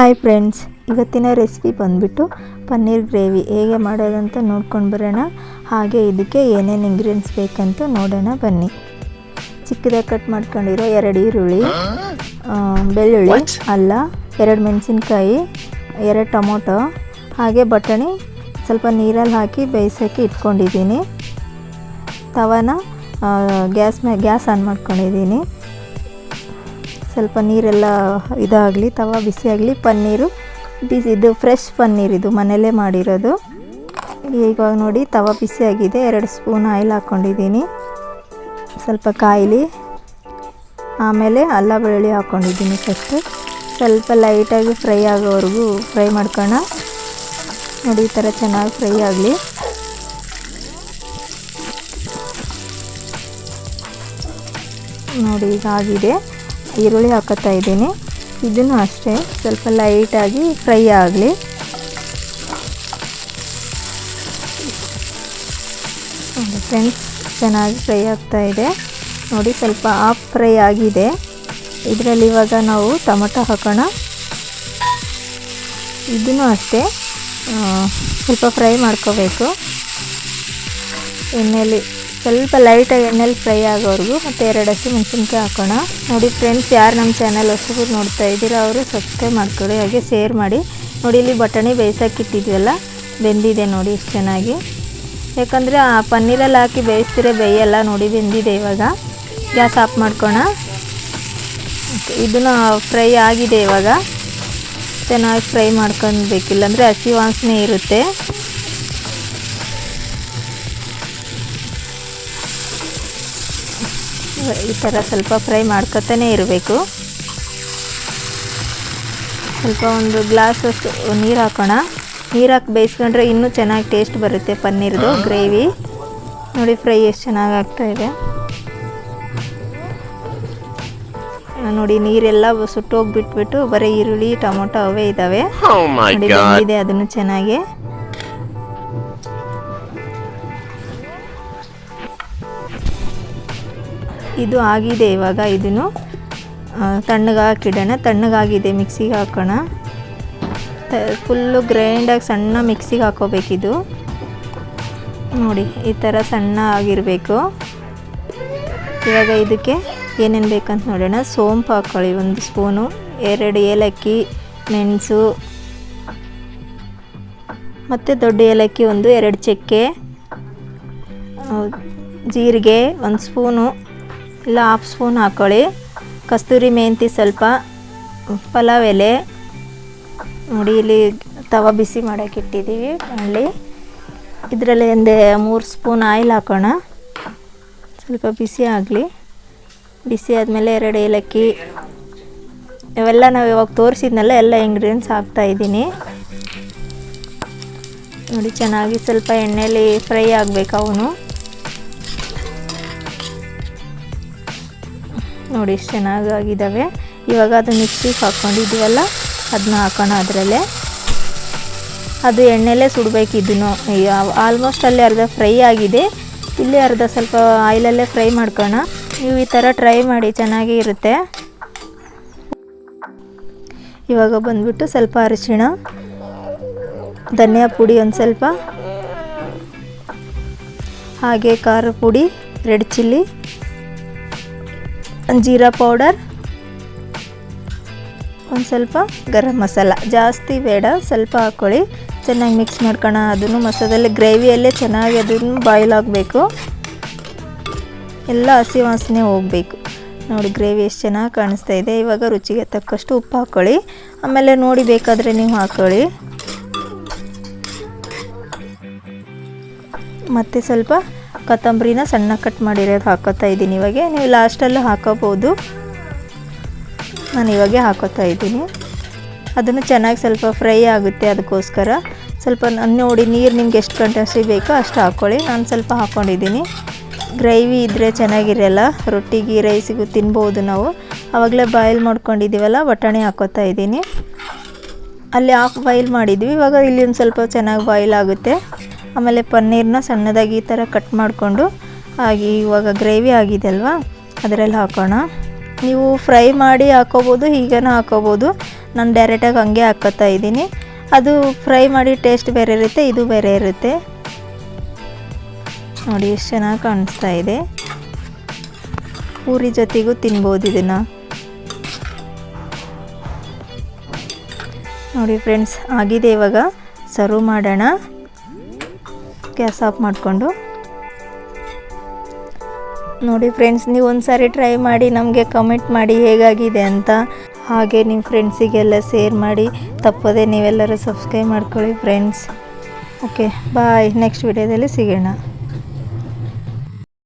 Hi friends ಇವತ್ತಿನ recipe ಬಂದ್ಬಿಟ್ಟು paneer gravy ಹೇಗೆ ಮಾಡೋದಂತ ನೋಡ್ಕೊಂಡು ಬರೋಣ. ಹಾಗೆ ಇದಕ್ಕೆ ಏನೇನು ಇಂಗ್ರೀಡಿಯೆಂಟ್ಸ್ ಬೇಕಂತ ನೋಡೋಣ ಬನ್ನಿ. ಚಿಕ್ಕದಾಗಿ ಕಟ್ ಮಾಡ್ಕೊಂಡಿರೋ ಎರಡು ಈರುಳ್ಳಿ ಬೆಳ್ಳುಳ್ಳಿ? ಅಲ್ಲ ಎರಡು ಮೆಣಸಿನ್ಕಾಯಿ ಎರಡು ಟೊಮೊಟೊ ಹಾಗೆ ಬಟಾಣಿ ಸ್ವಲ್ಪ ನೀರಲ್ಲಿ ಹಾಕಿ ಬೇಯಿಸೋಕ್ಕೆ ಇಟ್ಕೊಂಡಿದ್ದೀನಿ. ತವನ ಗ್ಯಾಸ್ ಮೇ ಗ್ಯಾಸ್ ಆನ್ ಮಾಡ್ಕೊಂಡಿದ್ದೀನಿ. ಸ್ವಲ್ಪ ನೀರೆಲ್ಲ ಇದಾಗಲಿ, ತವ ಬಿಸಿ ಆಗಲಿ, ಪನ್ನೀರು, ಬಿಸಿ ಇದು ಫ್ರೆಶ್ ಪನ್ನೀರ್ ಇದು ಮನೆಯಲ್ಲೇ ಮಾಡಿರೋದು. ಈಗ ನೋಡಿ ತವ ಬಿಸಿ ಆಗಿದೆ, ಎರಡು ಸ್ಪೂನ್ ಆಯಿಲ್ ಹಾಕ್ಕೊಂಡಿದ್ದೀನಿ ಸ್ವಲ್ಪ ಕಾಯಿಲಿ, ಆಮೇಲೆ ಅಲ್ಲ ಬೆಳ್ಳುಳ್ಳಿ ಹಾಕ್ಕೊಂಡಿದ್ದೀನಿ ಫಸ್ಟು ಸ್ವಲ್ಪ ಲೈಟಾಗಿ ಫ್ರೈ ಆಗೋವರೆಗೂ ಫ್ರೈ ಮಾಡ್ಕೋಣ. ನೋಡಿ ಈ ಥರ ಚೆನ್ನಾಗಿ ಫ್ರೈ ಆಗಲಿ. ನೋಡಿ, ಈಗ ಆಗಿದೆ. ಈರುಳ್ಳಿ ಹಾಕೋತಾ ಇದ್ದೀನಿ. ಇದನ್ನು ಅಷ್ಟೇ, ಸ್ವಲ್ಪ ಲೈಟಾಗಿ ಫ್ರೈ ಆಗಲಿ. ಫ್ರೆಂಡ್ಸ್ ಚೆನ್ನಾಗಿ ಫ್ರೈ ಆಗ್ತಾ ಇದೆ. ನೋಡಿ, ಸ್ವಲ್ಪ ಆಫ್ ಫ್ರೈ ಆಗಿದೆ. ಇದರಲ್ಲಿ ಇವಾಗ ನಾವು ಟೊಮೊಟೊ ಹಾಕೋಣ. ಇದನ್ನು ಅಷ್ಟೇ ಸ್ವಲ್ಪ ಫ್ರೈ ಮಾಡ್ಕೋಬೇಕು. ಎಣ್ಣೆಯಲ್ಲಿ ಸ್ವಲ್ಪ ಲೈಟಾಗಿ ಎಣ್ಣೆಲಿ ಫ್ರೈ ಆಗೋವರೆಗೂ ಮತ್ತು ಎರಡು ಹಸಿ ಮೆಣಸಿನ್ಕಾಯಿ ಹಾಕೋಣ. ನೋಡಿ ಫ್ರೆಂಡ್ಸ್ ಯಾರು ನಮ್ಮ ಚಾನಲ್ ಹೊಸಬರು ನೋಡ್ತಾ ಇದ್ದೀರಾ ಅವರು ಸಬ್ಸ್ಕ್ರೈಬ್ ಮಾಡ್ಕೊಳ್ಳಿ, ಹಾಗೆ ಶೇರ್ ಮಾಡಿ. ನೋಡಿ ಇಲ್ಲಿ ಬಟಾಣಿ ಬೇಯಿಸೋಕ್ಕಿಟ್ಟಿದ್ವಲ್ಲ ಬೆಂದಿದೆ ನೋಡಿ ಇಷ್ಟು ಚೆನ್ನಾಗಿ. ಯಾಕಂದರೆ ಆ ಪನ್ನೀರಲ್ಲಿ ಹಾಕಿ ಬೇಯಿಸ್ತಿರೋ ಬೇಯಲ್ಲ ನೋಡಿ ಬೆಂದಿದೆ ಇವಾಗ. ಗ್ಯಾಸ್ ಆಫ್ ಮಾಡ್ಕೋಣ. ಇದನ್ನು ಫ್ರೈ ಆಗಿದೆ ಇವಾಗ. ಚೆನ್ನಾಗಿ ಫ್ರೈ ಮಾಡ್ಕೊಳ್ಬೇಕು ಇಲ್ಲಾಂದರೆ ಹಸಿ ವಾಸನೆ ಇರುತ್ತೆ. ಈ ಥರ ಸ್ವಲ್ಪ ಫ್ರೈ ಮಾಡ್ಕೊತಾನೆ ಇರಬೇಕು. ಸ್ವಲ್ಪ ಒಂದು ಗ್ಲಾಸ್ ಅಷ್ಟು ನೀರು ಹಾಕೋಣ. ನೀರು ಹಾಕಿ ಬೇಯಿಸ್ಕೊಂಡ್ರೆ ಇನ್ನೂ ಚೆನ್ನಾಗಿ ಟೇಸ್ಟ್ ಬರುತ್ತೆ ಪನ್ನೀರ್ದು ಗ್ರೇವಿ. ನೋಡಿ ಫ್ರೈ ಎಷ್ಟು ಚೆನ್ನಾಗಿ ಆಗ್ತಾ ಇದೆ. ನೋಡಿ ನೀರೆಲ್ಲ ಸುಟ್ಟೋಗ್ಬಿಟ್ಬಿಟ್ಟು ಬರೀ ಈರುಳ್ಳಿ ಟೊಮೊಟೊ ಅವೇ ಇದ್ದಾವೆ Oh ನೋಡಿ. ಅದನ್ನು ಚೆನ್ನಾಗಿ. ಇದು ಆಗಿದೆ ಇವಾಗ, ಇದನ್ನು ತಣ್ಣಗೆ ಹಾಕಿಡೋಣ ತಣ್ಣಗಾಗಿದೆ, ಮಿಕ್ಸಿಗೆ ಹಾಕೋಣ. ಫುಲ್ಲು ಗ್ರೈಂಡಾಗಿ ಸಣ್ಣ ಮಿಕ್ಸಿಗೆ ಹಾಕೋಬೇಕಿದು. ನೋಡಿ, ಈ ಥರ ಸಣ್ಣ ಆಗಿರಬೇಕು. ಇವಾಗ ಇದಕ್ಕೆ ಏನೇನು ಬೇಕಂತ ನೋಡೋಣ. ಸೋಂಪು ಹಾಕ್ಕೊಳ್ಳಿ ಒಂದು ಸ್ಪೂನು. ಎರಡು ಏಲಕ್ಕಿ, ಮೆಣಸು. ಮತ್ತು ದೊಡ್ಡ ಏಲಕ್ಕಿ ಒಂದು ಎರಡು ಚಕ್ಕೆ. ಜೀರಿಗೆ ಒಂದು ಸ್ಪೂನು. ಇಲ್ಲ ಹಾಫ್ ಸ್ಪೂನ್ ಹಾಕ್ಕೊಳ್ಳಿ ಕಸ್ತೂರಿ ಮೆಂತಿ ಸ್ವಲ್ಪ, ಪಲಾವ್ ಎಲೆ. ನೋಡಿ, ಇಲ್ಲಿ ತವ ಬಿಸಿ ಮಾಡೋಕೆ ಇಟ್ಟಿದ್ದೀವಿ ಅಲ್ಲಿ ಇದರಲ್ಲಿ ಒಂದು ಮೂರು ಸ್ಪೂನ್ ಆಯಿಲ್ ಹಾಕೋಣ. ಸ್ವಲ್ಪ ಬಿಸಿ ಆಗಲಿ. ಬಿಸಿ ಆದಮೇಲೆ ಎರಡು ಏಲಕ್ಕಿ. ಇವೆಲ್ಲ ನಾವು ಇವಾಗ ತೋರಿಸಿದ್ನಲ್ಲ, ಎಲ್ಲ ಇಂಗ್ರೀಡಿಯೆಂಟ್ಸ್ ಹಾಕ್ತಾ ಇದ್ದೀನಿ. ನೋಡಿ, ಚೆನ್ನಾಗಿ ಸ್ವಲ್ಪ ಎಣ್ಣೆಯಲ್ಲಿ ಫ್ರೈ ಆಗಬೇಕು ಅವನು. ನೋಡಿ ಎಷ್ಟು ಚೆನ್ನಾಗಾಗಿದ್ದಾವೆ. ಇವಾಗ ಅದು ಮಿಕ್ಸಿಗೆ ಹಾಕ್ಕೊಂಡಿದ್ದೀವಲ್ಲ ಅದನ್ನ ಹಾಕೋಣ ಅದರಲ್ಲೇ. ಅದು ಎಣ್ಣೆಲೇ ಸುಡಬೇಕು ಇದನ್ನು. ಆಲ್ಮೋಸ್ಟ್ ಅಲ್ಲಿ ಅರ್ಧ ಫ್ರೈ ಆಗಿದೆ. ಇಲ್ಲಿ ಅರ್ಧ ಸ್ವಲ್ಪ ಆಯಿಲಲ್ಲೇ ಫ್ರೈ ಮಾಡ್ಕೋಣ. ನೀವು ಈ ಥರ ಟ್ರೈ ಮಾಡಿ, ಚೆನ್ನಾಗಿ ಇರುತ್ತೆ. ಇವಾಗ ಬಂದ್ಬಿಟ್ಟು ಸ್ವಲ್ಪ ಅರಿಶಿಣ, ಧನಿಯಾ ಪುಡಿ ಒಂದು ಸ್ವಲ್ಪ, ಹಾಗೆ ಖಾರ ಪುಡಿ, ರೆಡ್ ಚಿಲ್ಲಿ ಜೀರಾ ಪೌಡರ್, ಒಂದು ಸ್ವಲ್ಪ ಗರಂ ಮಸಾಲ. ಜಾಸ್ತಿ ಬೇಡ, ಸ್ವಲ್ಪ ಹಾಕ್ಕೊಳ್ಳಿ ಚೆನ್ನಾಗಿ ಮಿಕ್ಸ್ ಮಾಡ್ಕೋಣ. ಅದನ್ನು ಮಸಾಲೆ ಗ್ರೇವಿಯಲ್ಲೇ ಚೆನ್ನಾಗಿ ಅದನ್ನು ಬಾಯ್ಲ್ ಆಗಬೇಕು. ಎಲ್ಲ ಹಸಿ ವಾಸನೆ ಹೋಗಬೇಕು. ನೋಡಿ, ಗ್ರೇವಿ ಎಷ್ಟು ಚೆನ್ನಾಗಿ ಕಾಣಿಸ್ತಾ ಇದೆ. ಇವಾಗ ರುಚಿಗೆ ತಕ್ಕಷ್ಟು ಉಪ್ಪು ಹಾಕ್ಕೊಳ್ಳಿ ಆಮೇಲೆ ನೋಡಿ, ಬೇಕಾದರೆ ನೀವು ಹಾಕ್ಕೊಳ್ಳಿ ಮತ್ತು ಸ್ವಲ್ಪ ಕೊತ್ತಂಬರಿನ ಸಣ್ಣ ಕಟ್ ಮಾಡಿರೋದು ಹಾಕೋತಾ ಇದ್ದೀನಿ. ಇವಾಗ ನೀವು ಲಾಸ್ಟಲ್ಲೂ ಹಾಕೋಬೋದು. ನಾನು ಇವಾಗೆ ಹಾಕೋತಾ ಇದ್ದೀನಿ. ಅದನ್ನು ಚೆನ್ನಾಗಿ ಸ್ವಲ್ಪ ಫ್ರೈ ಆಗುತ್ತೆ ಅದಕ್ಕೋಸ್ಕರ. ಸ್ವಲ್ಪ ನೋಡಿ ನೀರು ನಿಮ್ಗೆ ಎಷ್ಟು ಕಂಟೆನ್ಸಿ ಬೇಕೋ ಅಷ್ಟು ಹಾಕ್ಕೊಳ್ಳಿ ನಾನು ಸ್ವಲ್ಪ ಹಾಕ್ಕೊಂಡಿದ್ದೀನಿ ಗ್ರೇವಿ ಇದ್ದರೆ ಚೆನ್ನಾಗಿರಲ್ಲ. ರೊಟ್ಟಿಗೆ, ರೈಸಿಗೂ ತಿನ್ಬೋದು ನಾವು. ಆವಾಗಲೇ ಬಾಯ್ಲ್ ಮಾಡ್ಕೊಂಡಿದ್ದೀವಲ್ಲ, ಬಟಾಣಿ ಹಾಕೋತಾ ಇದ್ದೀನಿ. ಅಲ್ಲಿ ಹಾಕಿ ಬಾಯ್ಲ್ ಮಾಡಿದ್ವಿ. ಇವಾಗ ಇಲ್ಲಿ ಒಂದು ಸ್ವಲ್ಪ ಚೆನ್ನಾಗಿ ಬಾಯ್ಲ್ ಆಗುತ್ತೆ. ಆಮೇಲೆ ಪನ್ನೀರ್ನ ಸಣ್ಣದಾಗಿ ಈ ಥರ ಕಟ್ ಮಾಡಿಕೊಂಡು ಆಗಿ ಇವಾಗ ಗ್ರೇವಿ ಆಗಿದೆ ಅಲ್ವಾ, ಅದರಲ್ಲಿ ಹಾಕೋಣ. ನೀವು ಫ್ರೈ ಮಾಡಿ ಹಾಕೋಬೋದು, ಹೀಗೇನೂ ಹಾಕೋಬೋದು. ನಾನು ಡೈರೆಕ್ಟಾಗಿ ಹಂಗೆ ಹಾಕೋತಾ ಇದ್ದೀನಿ. ಅದು ಫ್ರೈ ಮಾಡಿ ಟೇಸ್ಟ್ ಬೇರೆ ಇರುತ್ತೆ, ಇದು ಬೇರೆ ಇರುತ್ತೆ. ನೋಡಿ, ಎಷ್ಟು ಚೆನ್ನಾಗಿ ಕಾಣಿಸ್ತಾ ಇದೆ. ಪೂರಿ ಜೊತೆಗೂ ತಿನ್ಬೋದು ಇದನ್ನು. ನೋಡಿ ಫ್ರೆಂಡ್ಸ್ ಆಗಿದೆ ಇವಾಗ. ಸರ್ವ್ ಮಾಡೋಣ. ಗ್ಯಾಸ್ ಆಫ್ ಮಾಡಿಕೊಂಡು. ನೋಡಿ ಫ್ರೆಂಡ್ಸ್, ನೀವು ಒಂದು ಸಾರಿ ಟ್ರೈ ಮಾಡಿ, ನಮಗೆ ಕಮೆಂಟ್ ಮಾಡಿ ಹೇಗಾಗಿದೆ ಅಂತ. ಹಾಗೆ ನಿಮ್ಮ ಫ್ರೆಂಡ್ಸಿಗೆಲ್ಲ ಶೇರ್ ಮಾಡಿ. ತಪ್ಪದೆ ನೀವೆಲ್ಲರೂ ಸಬ್ಸ್ಕ್ರೈಬ್ ಮಾಡ್ಕೊಳ್ಳಿ ಫ್ರೆಂಡ್ಸ್. ಓಕೆ ಬಾಯ್ ನೆಕ್ಸ್ಟ್ ವಿಡಿಯೋದಲ್ಲಿ ಸಿಗೋಣ.